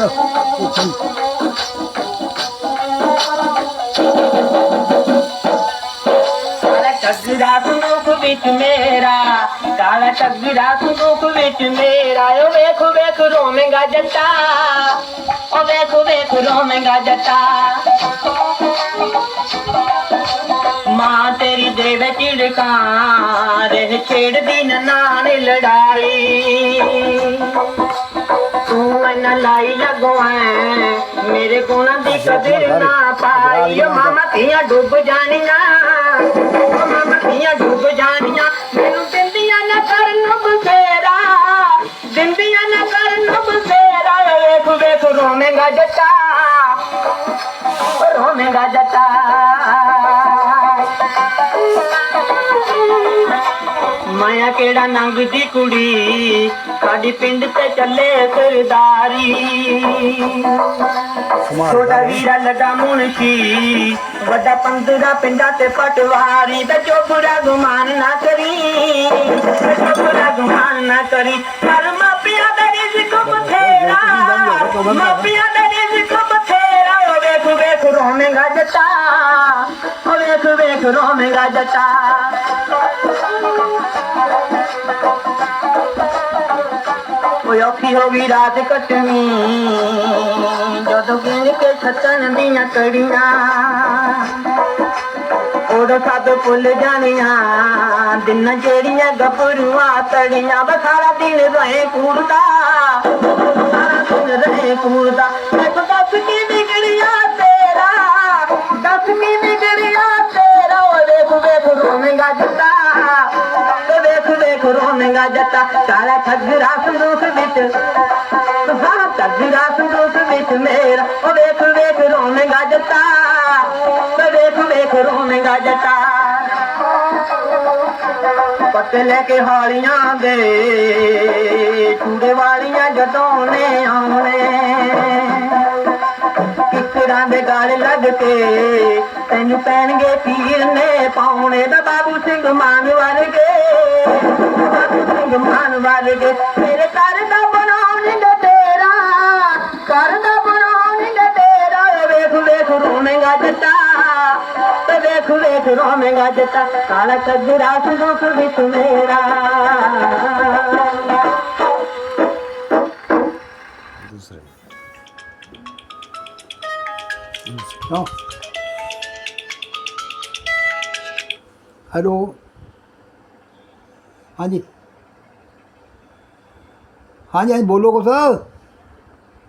ਜਾ ਉੱਥੇ ਕਾਲਾ ਟੱਗਰਾ ਸੰਦੂਕ ਵਿੱਚ ਮੇਰਾ ਕਾਲਾ ਟੱਗਰਾ ਸੰਦੂਕ ਵਿੱਚ ਮੇਰਾ। ਓ ਵੇਖ ਵੇਖ ਰੋਵੇਂਗਾ ਜੱਟਾ, ਓ ਵੇਖ ਵੇਖ ਰੋਵੇਂਗਾ ਜੱਟਾ। ਮਾਂ ਤੇਰੀ ਦੇਵ ਝਿੜਕਾਂ, ਰਹਿ ਛੇੜਦੀ ਨਾ ਨਾਨ ਲੜਾਈ। ਮੈਨਾਂ ਲਾਈ ਲੱਗੋਐ ਮੇਰੇ ਗੁਣਾਂ ਦੀ ਕਦਰ ਨਾ ਪਾਈ। ਮਾਮਾ ਧੀਆਂ ਡੁੱਬ ਜਾਣੀਆਂ। ਮਾਮਾ ਧੀਆਂ ਡੁੱਬ ਜਾਣੀਆਂ। ਮੈਨੂੰ ਦਿੰਦੀਆਂ ਨਾ ਕਰਨ ਬਸੇਰਾ ਦਿੰਦੀਆਂ ਨਾ ਕਰਨ ਬਸੇਰਾ ਵੇਖ ਵੇਖ ਰੋਵੇਂਗਾ ਜੱਟਾ। ਰੋਵੇਂਗਾ ਜੱਟਾ। ਮਾਇਆ ਕਿਹੜਾ ਨੰਗ ਦੀ ਕੁੜੀ? ਸਾਡੀ ਪਿੰਡ ਤੇ ਚੱਲੇ ਸਰਦਾਰੀ। ਛੋਟਾ ਵੀਰਾ ਲੱਗਾ ਮੁਨਸ਼ੀ ਵੱਡਾ ਪੰਦਰਾ ਪਿੰਡਾਂ ਤੇ ਪਟਵਾਰੀ। ਤੇ ਚੋਪੜਾ ਗੁਮਾਨ ਨਾ ਕਰੀ ਚੋਪੜਾ ਗੁਮਾਨ ਨਾ ਕਰੀ। ਪਰ ਮਾਪਿਆਂ ਦਾ ਰਿਜ਼ਕ ਬਥੇਰਾ ਮਾਪਿਆਂ ਦਾ ਰਿਜ਼ਕ ਬਥੇਰਾ। ਵੇਖ ਵੇਖ ਰੋਵੇਂਗਾ ਜੱਟਾ ਵੇਖ ਵੇਖ ਰੋਵੇਂਗਾ ਜੱਟਾ। रात कटणी छत कड़ियूं सदिय गभरू तड़िय सारा द कूरा ताईं कूर ਰੋਵੇਂਗਾ ਜੱਟਾ ਕਾਲਾ ਠੱਗਰਾ ਸੰਦੂਕ ਵਿੱਚ। ਹਾਂ ਠੱਗਰਾ ਸੰਦੂਕ ਵਿੱਚ ਮੇਰਾ। ਓ ਵੇਖ ਵੇਖ ਰੋਵੇਂਗਾ ਜੱਟਾ। ਤੇ ਵੇਖ ਵੇਖ ਰੋਵੇਂਗਾ ਜੱਟਾ। ਪੱਤੇ ਲੈ ਕੇ ਹਾਲੀਆਂ ਦੇ ਚੂੜੇ ਵਾਲੀਆਂ ਜਦੋਂ ਨੇ ਆਉਣੇ। ਕਿਕਰਾਂ ਦੇ ਗਾਲ ਲੱਗ ਕੇ ਤੈਨੂੰ ਪੈਣਗੇ ਪੀਰ ਨੇ ਪਾਉਣੇ। ਦਾ ਬਾਬੂ ਸਿੰਘ ਮਾਨ ਵਰਗੇ। ਵਰਗੇ ਮੇਰੇ ਘਰ ਦਾ ਤੇਰਾ ਕਰਦਾ ਦਾ ਤੇਰਾ ਵੇਖ ਵੇਖ, ਰੋਵੇਂਗਾ ਜੱਟਾ ਵੇਖ ਵੇਖ, ਰੋਵੇਂਗਾ ਜੱਟਾ। ਕਾਲਾ ਕੱਜਰਾ ਸੰਦੂਕ ਵਿੱਚ ਮੇਰਾ। ਦੂਸਰੇ। ਹਾਂ ਹੈਲੋ? ਹਾਂਜੀ। ਹਾਂਜੀ ਹਾਂਜੀ ਬੋਲੋ ਕੁਛ